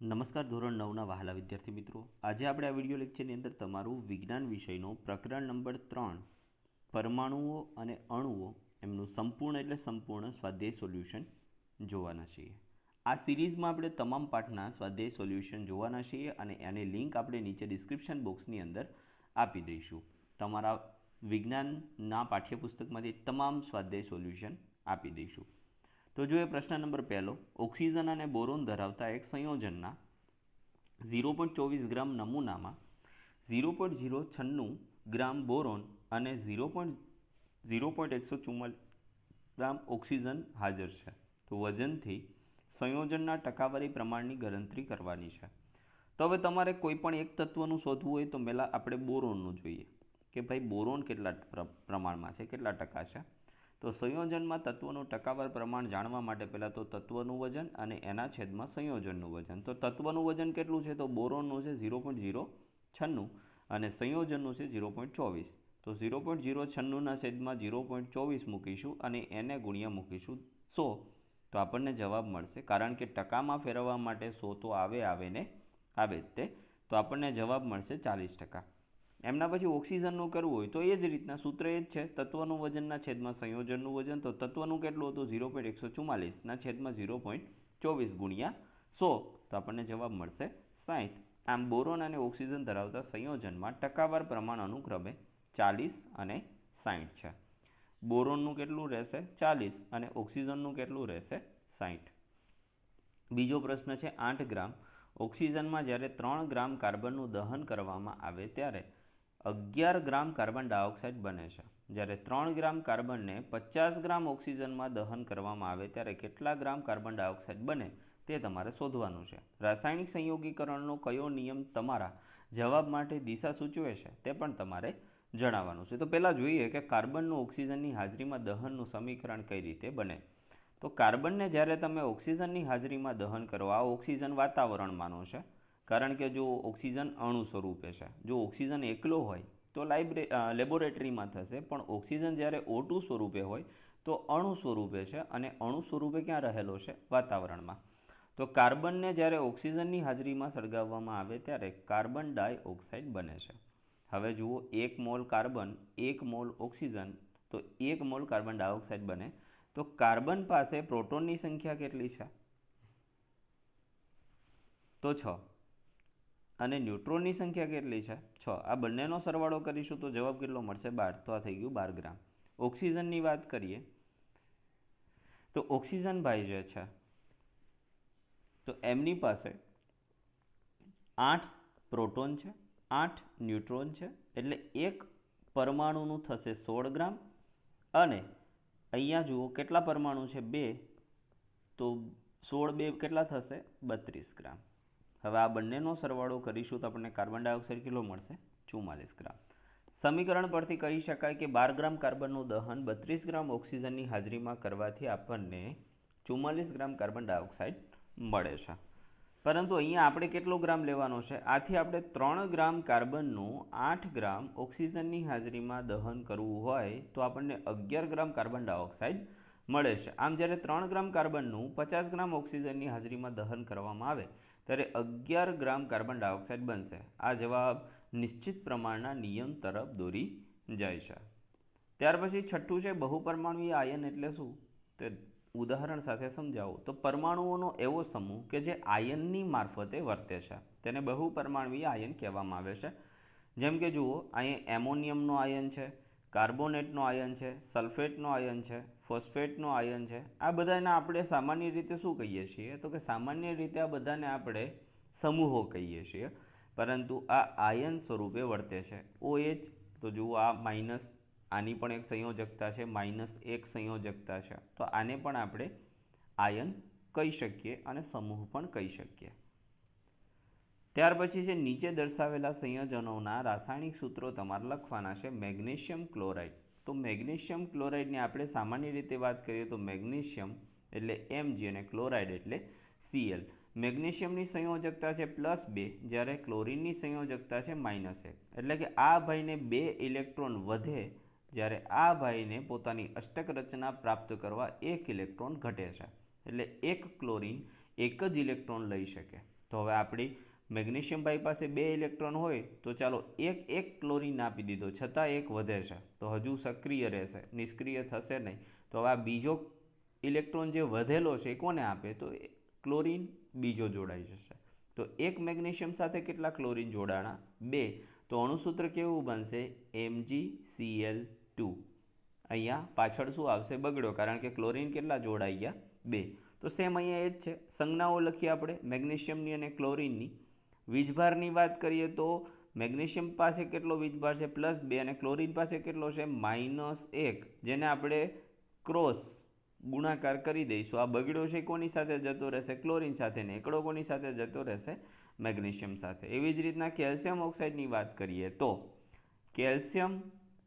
નમસ્કાર ધોરણ નવના વહાલા વિદ્યાર્થી મિત્રો. આજે આપણે આ વીડિયો લેક્ચરની અંદર તમારું વિજ્ઞાન વિષયનો પ્રકરણ નંબર ત્રણ, પરમાણુઓ અને અણુઓ એમનું સંપૂર્ણ એટલે સંપૂર્ણ સ્વાધ્યાય સોલ્યુશન જોવાના છીએ. આ સિરીઝમાં આપણે તમામ પાઠના સ્વાધ્યાય સોલ્યુશન જોવાના છીએ અને એની લિંક આપણે નીચે ડિસ્ક્રિપ્શન બોક્સની અંદર આપી દઈશું. તમારા વિજ્ઞાનના પાઠ્યપુસ્તકમાંથી તમામ સ્વાધ્યાય સોલ્યુશન આપી દઈશું. તો જોઈએ પ્રશ્ન નંબર પહેલો, ઓક્સિજન અને બોરોન ધરાવતા એક સંયોજનના ઝીરો પોઈન્ટ ચોવીસ ગ્રામ નમૂનામાં ઝીરો પોઈન્ટ ઝીરો છન્નું ગ્રામ બોરોન અને ઝીરો પોઈન્ટ ઝીરો પોઈન્ટ એકસો ચુમ્માલીસ ગ્રામ ઓક્સિજન હાજર છે. તો વજનથી સંયોજનના ટકાવારી પ્રમાણની ગણતરી કરવાની છે. તો હવે તમારે કોઈ પણ એક તત્વનું શોધવું હોય તો પહેલાં આપણે બોરોનનું જોઈએ કે ભાઈ બોરોન કેટલા પ્રમાણમાં છે, કેટલા ટકા છે? તો સંયોજનમાં તત્વનું ટકાવાર પ્રમાણ જાણવા માટે પહેલાં તો તત્વનું વજન અને એના છેદમાં સંયોજનનું વજન. તો તત્વનું વજન કેટલું છે? તો બોરોનનું છે ઝીરો પોઈન્ટ ઝીરો છન્નું અને સંયોજનનું છે ઝીરો પોઈન્ટ ચોવીસ. તો ઝીરો પોઈન્ટ ઝીરો છન્નુંના છેદમાં ઝીરો પોઈન્ટ ચોવીસ મૂકીશું અને એને ગુણ્યા મૂકીશું સો. તો આપણને જવાબ મળશે કારણ કે ટકામાં ફેરવવા માટે સો તો આવે આવે ને? આવે જ તે. તો આપણને જવાબ મળશે ચાલીસ ટકા. એમના પછી ઓક્સિજનનું કરવું હોય તો એ જ રીતના સૂત્ર એ જ છે. તત્વનું વજનના છેદમાં સંયોજનનું વજન. તો તત્વનું કેટલું હતું? ઝીરો પોઈન્ટ એકસો ચુમ્માલીસના છેદમાં ઝીરો પોઈન્ટ ચોવીસ ગુણ્યા સો. તો આપણને જવાબ મળશે સાઠ આમ બોરોન અને ઓક્સિજન ધરાવતા સંયોજનમાં ટકાવાર પ્રમાણ અનુક્રમે ચાલીસ અને સાઠ છે. બોરોનનું કેટલું રહેશે? ચાલીસ અને ઓક્સિજનનું કેટલું રહેશે? સાઠ બીજો પ્રશ્ન છે આઠ ગ્રામ. ઓક્સિજનમાં જ્યારે ત્રણ ગ્રામ કાર્બનનું દહન કરવામાં આવે ત્યારે અગિયાર ગ્રામ કાર્બન ડાયોક્સાઇડ બને છે. જ્યારે ત્રણ ગ્રામ કાર્બનને પચાસ ગ્રામ ઓક્સિજનમાં દહન કરવામાં આવે ત્યારે કેટલા ગ્રામ કાર્બન ડાયોક્સાઇડ બને તે તમારે શોધવાનું છે. રાસાયણિક સંયોગીકરણનો કયો નિયમ તમારા જવાબ માટે દિશા સૂચવે છે તે પણ તમારે જણાવવાનું છે. તો પહેલાં જોઈએ કે કાર્બનનું ઓક્સિજનની હાજરીમાં દહનનું સમીકરણ કઈ રીતે બને? તો કાર્બનને જ્યારે તમે ઓક્સિજનની હાજરીમાં દહન કરો, આ ઓક્સિજન વાતાવરણમાંનો છે. કારણ કે જો ઓક્સિજન અણુ સ્વરૂપે છે. જો ઓક્સિજન એકલો હોય, તો લાઇબ્રે લેબોરેટરીમાં થશે. પણ ઓક્સિજન જ્યારે ઓટુ સ્વરૂપે હોય, તો અણુ સ્વરૂપે છે અને અણુ સ્વરૂપે ક્યાં રહેલો છે? વાતાવરણમાં. તો કાર્બનને જ્યારે ઓક્સિજનની હાજરીમાં સળગાવવામાં આવે, ત્યારે કાર્બન ડાયોક્સાઇડ બને છે. હવે જુઓ, એક મોલ કાર્બન, એક મોલ ઓક્સિજન, તો એક મોલ કાર્બન ડાયોક્સાઇડ બને. તો કાર્બન પાસે પ્રોટોનની સંખ્યા કેટલી છે? તો છ. અને ન્યુટ્રોનની સંખ્યા કેટલી છે? છ. આ બંનેનો સરવાળો કરીશું તો જવાબ કેટલો મળશે? બાર. તો આ થઈ ગયું બાર ગ્રામ. ઓક્સિજનની વાત કરીએ તો ઓક્સિજન ભાઈ જે છે, તો એમની પાસે આઠ પ્રોટોન છે, આઠ ન્યુટ્રોન છે, એટલે એક પરમાણુનું થશે સોળ ગ્રામ. અને અહીંયા જુઓ કેટલા પરમાણુ છે? બે. તો સોળ બે કેટલા થશે? બત્રીસ ગ્રામ. હવે આ બંનેનો સરવાળો કરીશું તો આપણને કાર્બન ડાયોક્સાઇડ કિલો મળશે ચુમ્માલીસ ગ્રામ. સમીકરણ પરથી કહી શકાય કે બાર ગ્રામ કાર્બનનું દહન બત્રીસ ગ્રામ ઓક્સિજનની હાજરીમાં કરવાથી આપણને ચુમ્માલીસ ગ્રામ કાર્બન ડાયોક્સાઇડ મળે છે. પરંતુ અહીંયા આપણે કેટલો ગ્રામ લેવાનો છે? આથી આપણે ત્રણ ગ્રામ કાર્બનનું આઠ ગ્રામ ઓક્સિજનની હાજરીમાં દહન કરવું હોય તો આપણને અગિયાર ગ્રામ કાર્બન ડાયોક્સાઇડ મળે છે. આમ જ્યારે ત્રણ ગ્રામ કાર્બનનું પચાસ ગ્રામ ઓક્સિજનની હાજરીમાં દહન કરવામાં આવે ત્યારે અગિયાર ગ્રામ કાર્બન ડાયોક્સાઇડ બનશે. આ જવાબ નિશ્ચિત પ્રમાણના નિયમ તરફ દોરી જાય છે. ત્યાર પછી છઠ્ઠું છે બહુપરમાણુય આયન એટલે શું? તે ઉદાહરણ સાથે સમજાવો. તો પરમાણુઓનો એવો સમૂહ કે જે આયનની મારફતે વર્તે છે. તેને બહુપરમાણુય આયન કહેવામાં આવે છે. જેમ કે જુઓ અહીં એમોનિયમનો આયન છે, કાર્બોનેટનો આયન છે, સલ્ફેટનો આયન છે ફોસ્ફેટનો આયન છે. આ બધાને આપણે સામાન્ય રીતે શું કહીએ છીએ? તો કે સામાન્ય રીતે આ બધાને આપણે સમૂહો કહીએ છીએ. પરંતુ આ આયન સ્વરૂપે વર્તે છે. OH તો જુઓ આ માઇનસ, આની પણ એક સંયોજકતા છે. માઇનસ એક સંયોજકતા છે. તો આને પણ આપણે આયન કહી શકીએ અને સમૂહ પણ કહી શકીએ. ત્યાર પછી છે, નીચે દર્શાવેલા સંયોજનોના રાસાયણિક સૂત્રો તમારે લખવાના છે. Magnesium chloride. તો મેગ્નેશિયમ ક્લોરાઇડની આપણે સામાન્ય રીતે વાત કરીએ તો મેગ્નેશિયમ એટલે એમજી અને ક્લોરાઇડ એટલે સીએલ મેગ્નેશિયમની સંયોજકતા છે પ્લસ બે જ્યારે ક્લોરિનની સંયોજકતા છે માઇનસ એક. એટલે કે આ ભાઈને બે ઇલેક્ટ્રોન વધે જ્યારે આ ભાઈને પોતાની અષ્ટક રચના પ્રાપ્ત કરવા એક ઇલેક્ટ્રોન ઘટે છે. એટલે એક ક્લોરિન એક જ ઇલેક્ટ્રોન લઈ શકે. તો હવે આપણી મેગ્નેશિયમ ભાઈ પાસે બે ઇલેક્ટ્રોન હોય તો ચાલો એક એક ક્લોરીન આપી દીધો, છતાં એક વધે છે. તો હજુ સક્રિય રહેશે, નિષ્ક્રિય થશે નહીં. તો હવે આ બીજો ઇલેક્ટ્રોન જે વધેલો છે એ કોને આપે? તો ક્લોરીન બીજો જોડાઈ જશે. તો એક મેગ્નેશિયમ સાથે કેટલા ક્લોરીન જોડાણા? બે. તો અણુસૂત્ર કેવું બનશે? MG CL two. અહીંયા પાછળ શું આવશે? બગડ્યો, કારણ કે ક્લોરીન કેટલા જોડાઈ ગયા? બે. તો સેમ અહીંયા એ જ છે. સંજ્ઞાઓ લખીએ આપણે, મેગ્નેશિયમની અને ક્લોરીનની. વીજભારની વાત કરીએ તો મેગ્નેશિયમ પાસે કેટલો વીજભાર છે? પ્લસ બે અને ક્લોરીન પાસે કેટલો છે? માઇનસ એક. જેને આપણે ક્રોસ ગુણાકાર કરી દઈશું. આ બગડ્યો છે કોની સાથે જતો રહેશે? ક્લોરીન સાથે ને એકડો કોની સાથે જતો રહેશે? મેગ્નેશિયમ સાથે. એવી જ રીતના કેલ્શિયમ ઓક્સાઇડની વાત કરીએ તો કેલ્શિયમ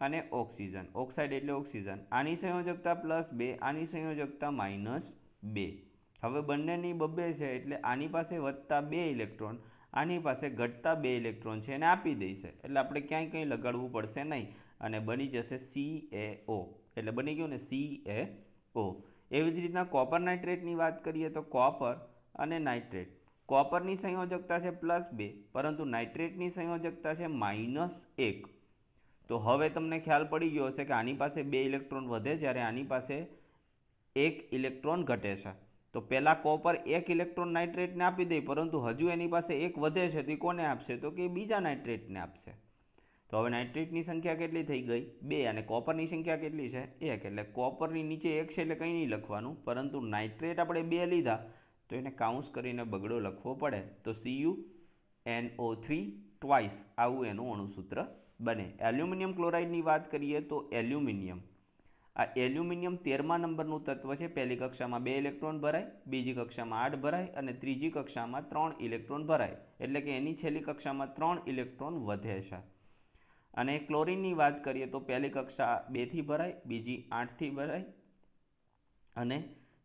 અને ઓક્સિજન. ઓક્સાઇડ એટલે ઓક્સિજન. આની સંયોજકતા પ્લસ બે, આની સંયોજકતા માઇનસ બે. હવે બંનેની બબ્બે છે એટલે આની પાસે વધતા બે ઇલેક્ટ્રોન. આની પાસે ઘટતા બે ઇલેક્ટ્રોન છે એને આપી દઈશે. એટલે આપણે ક્યાંય કંઈ લગાડવું પડશે નહીં. અને બની જશે સી એ ઓ એટલે બની ગયું ને સી એ ઓ એવી જ રીતના કોપર નાઇટ્રેટની વાત કરીએ તો કોપર અને નાઇટ્રેટ. કોપરની સંયોજકતા છે પ્લસ બે, પરંતુ નાઇટ્રેટની સંયોજકતા છે માઇનસ એક. તો હવે તમને ખ્યાલ પડી ગયો હશે કે આની પાસે બે ઇલેક્ટ્રોન વધે જ્યારે આની પાસે એક ઇલેક્ટ્રોન ઘટે છે. તો પહેલાં કોપર એક ઇલેક્ટ્રોન નાઇટ્રેટને આપી દે, પરંતુ હજુ એની પાસે એક વધે છે, તો કોને આપશે? તો કે બીજા નાઇટ્રેટને આપશે. તો હવે નાઇટ્રેટની સંખ્યા કેટલી થઈ ગઈ? બે. અને કોપરની સંખ્યા કેટલી છે? એક. એટલે કોપરની નીચે એક છે એટલે કંઈ નહીં લખવાનું, પરંતુ નાઇટ્રેટ આપણે બે લીધા, તો એને કાઉન્સ કરીને બગડો લખવો પડે. તો C U N O three twice આવું એનું અણુસૂત્ર બને. એલ્યુમિનિયમ ક્લોરાઇડની વાત કરીએ તો એલ્યુમિનિયમ. આ એલ્યુમિનિયમ તેરમા નંબરનું તત્વ છે. પહેલી કક્ષામાં બે ઇલેક્ટ્રોન ભરાય, બીજી કક્ષામાં આઠ ભરાય અને ત્રીજી કક્ષામાં ત્રણ ઇલેક્ટ્રોન ભરાય. એટલે કે એની છેલ્લી કક્ષામાં ત્રણ ઇલેક્ટ્રોન વધે છે. અને ક્લોરીનની વાત કરીએ તો પહેલી કક્ષા બેથી ભરાય, બીજી આઠથી ભરાય અને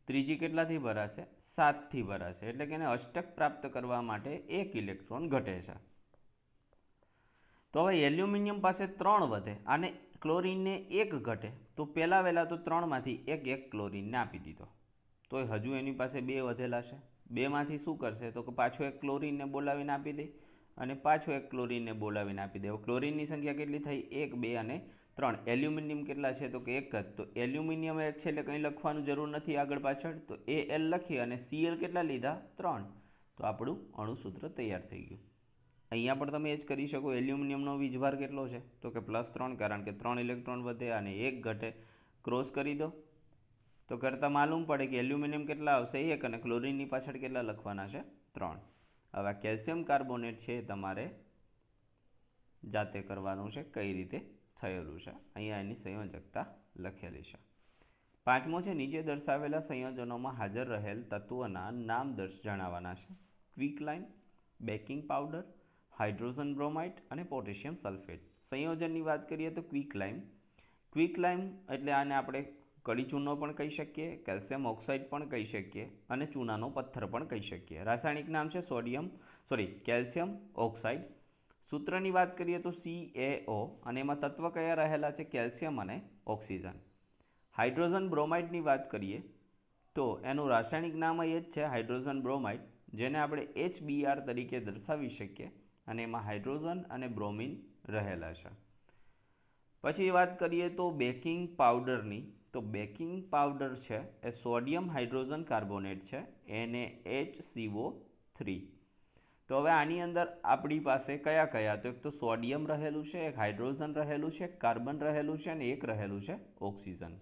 ત્રીજી કેટલાથી ભરાશે? સાતથી ભરાશે. એટલે કે એને અષ્ટક પ્રાપ્ત કરવા માટે એક ઇલેક્ટ્રોન ઘટે છે. તો હવે એલ્યુમિનિયમ પાસે ત્રણ વધે અને ક્લોરીનને એક ઘટે. તો પહેલાં વહેલાં તો ત્રણમાંથી એક એક ક્લોરીનને આપી દીધો. તો હજુ એની પાસે બે વધેલા છે. બેમાંથી શું કરશે? તો કે પાછો એક ક્લોરીનને બોલાવીને આપી દે અને પાછો એક ક્લોરીનને બોલાવીને આપી દે. ક્લોરીનની સંખ્યા કેટલી થઈ? એક, બે અને ત્રણ. એલ્યુમિનિયમ કેટલા છે? તો કે એક જ. તો એલ્યુમિનિયમ એક છે એટલે કંઈ લખવાનું જરૂર નથી આગળ પાછળ. તો એ એલ લખી અને સીએલ કેટલા લીધા? ત્રણ. તો આપણું અણુસૂત્ર તૈયાર થઈ ગયું. અહીંયા પણ તમે એ જ કરી શકો. એલ્યુમિનિયમનો વીજભાર કેટલો છે? તો કે પ્લસ ત્રણ, કારણ કે ત્રણ ઇલેક્ટ્રોન વધે અને એક ઘટે. ક્રોસ કરી દો. તો કરતાં માલુમ પડે કે એલ્યુમિનિયમ કેટલા આવશે? એક અને ક્લોરિનની પાછળ કેટલા લખવાના છે? ત્રણ. હવે કેલ્શિયમ કાર્બોનેટ છે તમારે જાતે કરવાનું છે કઈ રીતે થયેલું છે. અહીંયા એની સંયોજકતા લખેલી છે. પાંચમો છે, નીચે દર્શાવેલા સંયોજનોમાં હાજર રહેલ તત્વોના નામ દર્શ જણાવવાના છે. Quicklime baking powder hydrogen bromide અને પોટેશિયમ સલ્ફેટ. સંયોજનની વાત કરીએ તો ક્વિક લાઇમ. ક્વિક લાઇમ એટલે આને આપણે કડી ચૂનો પણ કહી શકીએ, કેલ્શિયમ ઓક્સાઇડ પણ કહી શકીએ અને ચૂનાનો પથ્થર પણ કહી શકીએ. રાસાયણિક નામ છે સોડિયમ, સોરી, કેલ્શિયમ ઓક્સાઇડ. સૂત્રની વાત કરીએ તો સી એ ઓ અને એમાં તત્વ કયા રહેલા છે? કેલ્શિયમ અને ઓક્સિજન. હાઇડ્રોજન બ્રોમાઇડની વાત કરીએ તો એનું રાસાયણિક નામ એ જ છે હાઇડ્રોજન બ્રોમાઇડ, જેને આપણે એચ તરીકે દર્શાવી શકીએ. અને એમાં હાઇડ્રોજન અને બ્રોમિન રહેલા છે. પછી વાત કરીએ તો બેકિંગ પાવડરની, તો બેકિંગ પાવડર છે એ સોડિયમ હાઇડ્રોજન કાર્બોનેટ છે એને એચ સીઓ થ્રી તો હવે આની અંદર આપણી પાસે કયા કયા? તો એક તો સોડિયમ રહેલું છે, એક હાઇડ્રોજન રહેલું છે કાર્બન રહેલું છે અને એક રહેલું છે ઓક્સિજન.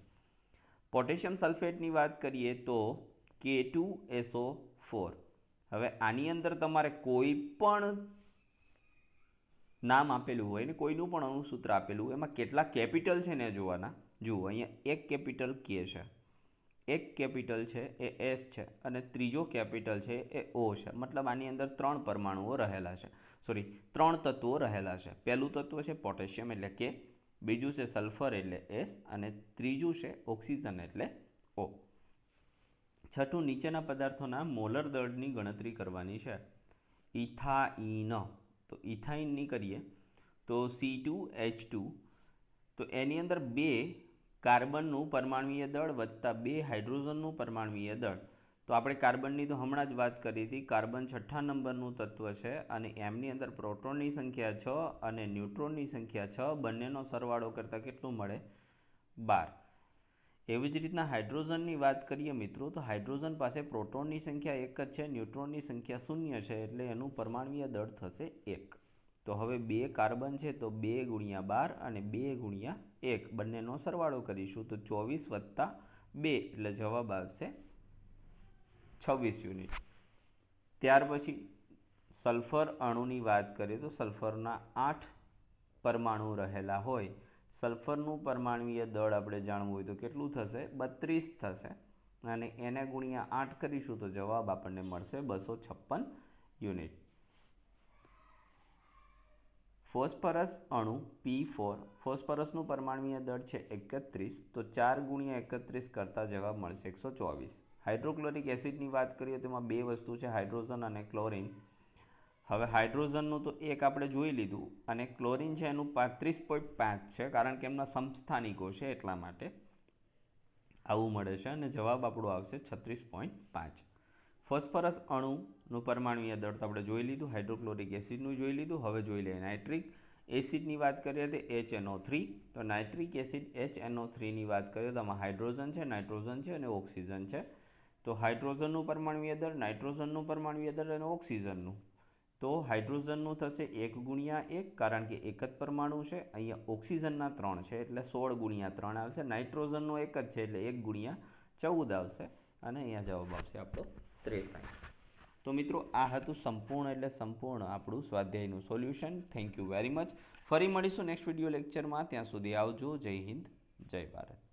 પોટેશિયમ સલ્ફેટની વાત કરીએ તો કે ટુ એસો ફોર હવે આની અંદર તમારે કોઈ પણ નામ આપેલું હોય ને, કોઈનું પણ અણુસૂત્ર આપેલું એમાં કેટલા કેપિટલ છે ને જોવાના? જુઓ, અહીંયા એક કેપિટલ કે છે. એક કેપિટલ છે એ એસ છે અને ત્રીજો કેપિટલ છે એ ઓ છે. મતલબ આની અંદર ત્રણ પરમાણુઓ રહેલા છે. સોરી ત્રણ તત્વો રહેલા છે. પહેલું તત્વ છે પોટેશિયમ એટલે કે, બીજું છે સલ્ફર એટલે એસ અને ત્રીજું છે ઓક્સિજન એટલે ઓ. છઠ્ઠું, નીચેના પદાર્થોના મોલર દળની ગણતરી કરવાની છે. ઇથાઇન. તો ઇથાઇનની કરીએ તો સી ટુ એચ ટુ તો એની અંદર બે કાર્બનનું પરમાણવીય દળ વત્તા બે હાઇડ્રોજનનું પરમાણવીય દળ. તો આપણે કાર્બનની તો હમણાં જ વાત કરી હતી, કાર્બન છઠ્ઠા નંબરનું તત્વ છે અને એમની અંદર પ્રોટોનની સંખ્યા છ અને ન્યુટ્રોનની સંખ્યા છ, બંનેનો સરવાળો કરતાં કેટલું મળે? બાર. એવી જ રીતના હાઇડ્રોજનની વાત કરીએ મિત્રો, તો હાઇડ્રોજન પાસે પ્રોટોનની સંખ્યા એક જ છે, ન્યુટ્રોનની સંખ્યા શૂન્ય છે, એટલે એનું પરમાણવીય દળ થશે એક. તો હવે બે કાર્બન છે, તો બે ગુણ્યા બાર અને બે ગુણ્યા એક. બંનેનો સરવાળો કરીશું, તો ચોવીસ વત્તા બે, એટલે જવાબ આવશે છવ્વીસ યુનિટ. ત્યાર પછી સલ્ફર અણુની વાત કરીએ, તો સલ્ફરના આઠ પરમાણુ રહેલા હોય. સલ્ફરનું પરમાણવીય દળ આપણે જાણવું હોય તો કેટલું થશે? બત્રીસ થશે. અને એને ગુણ્યા આઠ કરીશું તો જવાબ આપણને મળશે બસો છપ્પન યુનિટ. ફોસ્ફરસ અણુ પી ફોર, ફોસ્ફરસનું પરમાણવીય દળ છે એકત્રીસ, તો ચાર ગુણ્યા એકત્રીસ કરતાં જવાબ મળશે એકસો ચોવીસ. હાઇડ્રોક્લોરિક એસિડની વાત કરીએ તો એમાં બે વસ્તુ છે, હાઇડ્રોજન અને ક્લોરિન. હવે હાઇડ્રોજનનું તો એક આપણે જોઈ લીધું અને ક્લોરિન છે એનું પાંત્રીસ પોઈન્ટ પાંચ છે, કારણ કે એમના સમસ્થાનિકો છે એટલા માટે આવું મળે છે અને જવાબ આપણો આવશે છત્રીસ પોઈન્ટ પાંચ. ફોસ્ફરસ અણુનું પરમાણુય દળ તો આપણે જોઈ લીધું, હાઇડ્રોક્લોરિક એસિડનું જોઈ લીધું, હવે જોઈ લઈએ નાઇટ્રિક એસિડની વાત કરીએ તો એચ એનઓ થ્રી. તો નાઇટ્રિક એસિડ એચ એનઓ થ્રીની વાત કરીએ તો આમાં હાઇડ્રોજન છે, નાઇટ્રોજન છે અને ઓક્સિજન છે. તો હાઇડ્રોજનનું પરમાણુય દળ નાઇટ્રોજનનું પરમાણુય દળ અને ઓક્સિજનનું. તો હાઇડ્રોજનનું થશે એક ગુણ્યા એક, કારણ કે એક જ પરમાણુ છે. અહીંયા ઓક્સિજનના ત્રણ છે, એટલે સોળ ગુણ્યા ત્રણ આવશે. નાઇટ્રોજનનો એક જ છે, એટલે એક ગુણ્યા ચૌદ આવશે. અને અહીંયા જવાબ આવશે આપણો ત્રેસાઠ. તો મિત્રો, આ હતું સંપૂર્ણ એટલે સંપૂર્ણ આપણું સ્વાધ્યાયનું solution. Thank you very much ફરી મળીશું નેક્સ્ટ વીડિયો લેક્ચરમાં. ત્યાં સુધી આવજો. જય હિન્દ. જય ભારત.